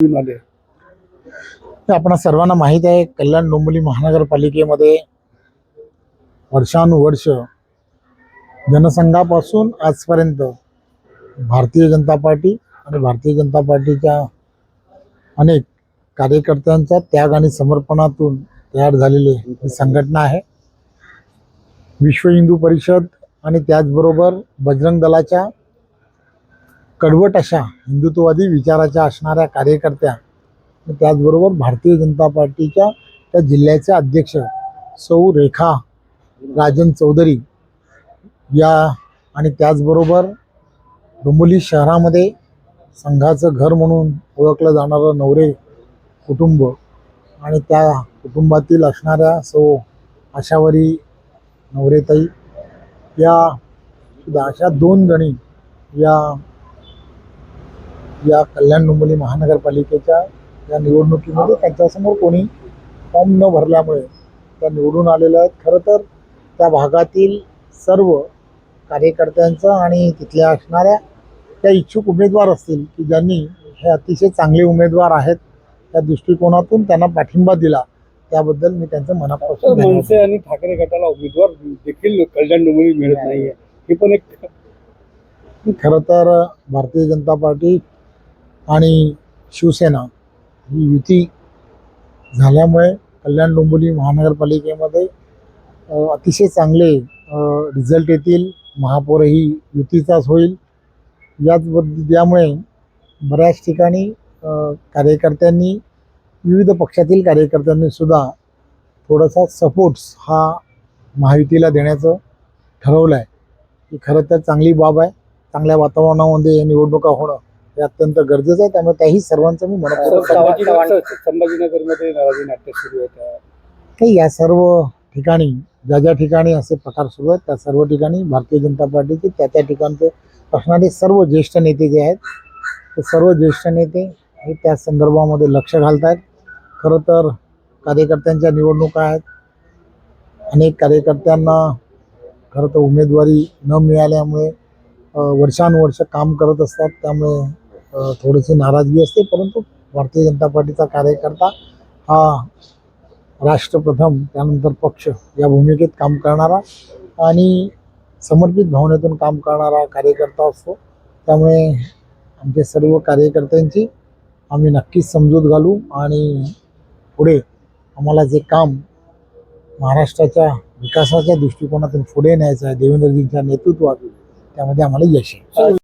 घेऊन आले. सर्वांना माहीत आहे कल्याण डोंबिवली महानगरपालिकेमध्ये वर्षानुवर्ष जनसंघापासून आजपर्यंत भारतीय जनता पार्टी आणि भारतीय जनता पार्टीच्या अनेक कार्यकर्त्यांच्या त्याग आणि समर्पणातून तयार झालेली ही संघटना आहे. विश्व हिंदू परिषद आणि त्याचबरोबर बजरंग दलाच्या कडवट अशा हिंदुत्ववादी विचाराच्या असणाऱ्या कार्यकर्त्या त्याचबरोबर भारतीय जनता पार्टीच्या त्या जिल्ह्याचे अध्यक्ष सौ रेखा राजन चौधरी या आणि त्याचबरोबर डोंबिवली शहरामध्ये संघाचं घर म्हणून ओळखलं जाणारं नवरे कुटुंब आणि त्या कुटुंबातील असणाऱ्या सौ आशावरी नवरेताई या सुद्धा अशा दोन जणी या या कल्याण डोंबिवली महानगरपालिकेच्या या निवडणुकीमध्ये त्यांच्यासमोर कोणी फॉर्म न भरल्यामुळे त्या निवडून आलेल्या आहेत. खरं तर त्या भागातील सर्व कार्यकर्त्यांचं आणि तिथल्या असणाऱ्या त्या इच्छुक उमेदवार असतील की ज्यांनी हे अतिशय चांगले उमेदवार आहेत त्या दृष्टिकोनातून त्यांना पाठिंबा दिला त्याबद्दल मी त्यांचं मनापासून मनसे आणि ठाकरे गटाला उमेदवार देखील कल्याण डोंबिवली मिळत नाहीये. हे पण एक खरं तर भारतीय जनता पार्टी आणि शिवसेना ही युती झाल्यामुळे कल्याण डोंबिवली महानगरपालिकेमध्ये अतिशय चांगले रिझल्ट येतील. महापौरही युतीचाच होईल. याच यामुळे बऱ्याच ठिकाणी कार्यकर्त्यांनी विविध पक्षातील कार्यकर्त्यांनी सुद्धा थोडासा सपोर्ट्स हा महायुतीला देण्याचं ठरवलं आहे ही खरं तर चांगली बाब आहे. चांगल्या वातावरणामध्ये या निवडणुका होणं हे अत्यंत गरजेचं आहे. त्यामुळे त्याही सर्वांचं मी संभाजीनगर संभाजीनगरमध्ये नाराजी नाट्य सुरू होत काही या सर्व ठिकाणी ज्या ज्या ठिकाणी असे प्रकार सुरू आहेत त्या सर्व ठिकाणी भारतीय जनता पार्टीचे त्या त्या ठिकाणचे असणारे सर्व ज्येष्ठ नेते जे आहेत ते सर्व ज्येष्ठ नेते हे त्या संदर्भामध्ये लक्ष घालत आहेत खरं तर कार्यकर्त्यांच्या निवडणुका आहेत. अनेक कार्यकर्त्यांना खरं तर उमेदवारी न मिळाल्यामुळे वर्षानुवर्ष काम करत असतात. त्यामुळे थोडीशी नाराजगी असते परंतु भारतीय जनता पार्टीचा कार्यकर्ता हा राष्ट्रप्रथम त्यानंतर पक्ष या भूमिकेत काम करणारा आणि समर्पित भावनेतून काम करणारा कार्यकर्ता असतो. त्यामुळे आमच्या सर्व कार्यकर्त्यांची आम्ही नक्कीच समजूत घालू आणि पुढे आम्हाला जे काम महाराष्ट्राच्या विकासाच्या दृष्टिकोनातून पुढे न्यायचं आहे देवेंद्रजींच्या नेतृत्वात त्यामध्ये आम्हाला यश आहे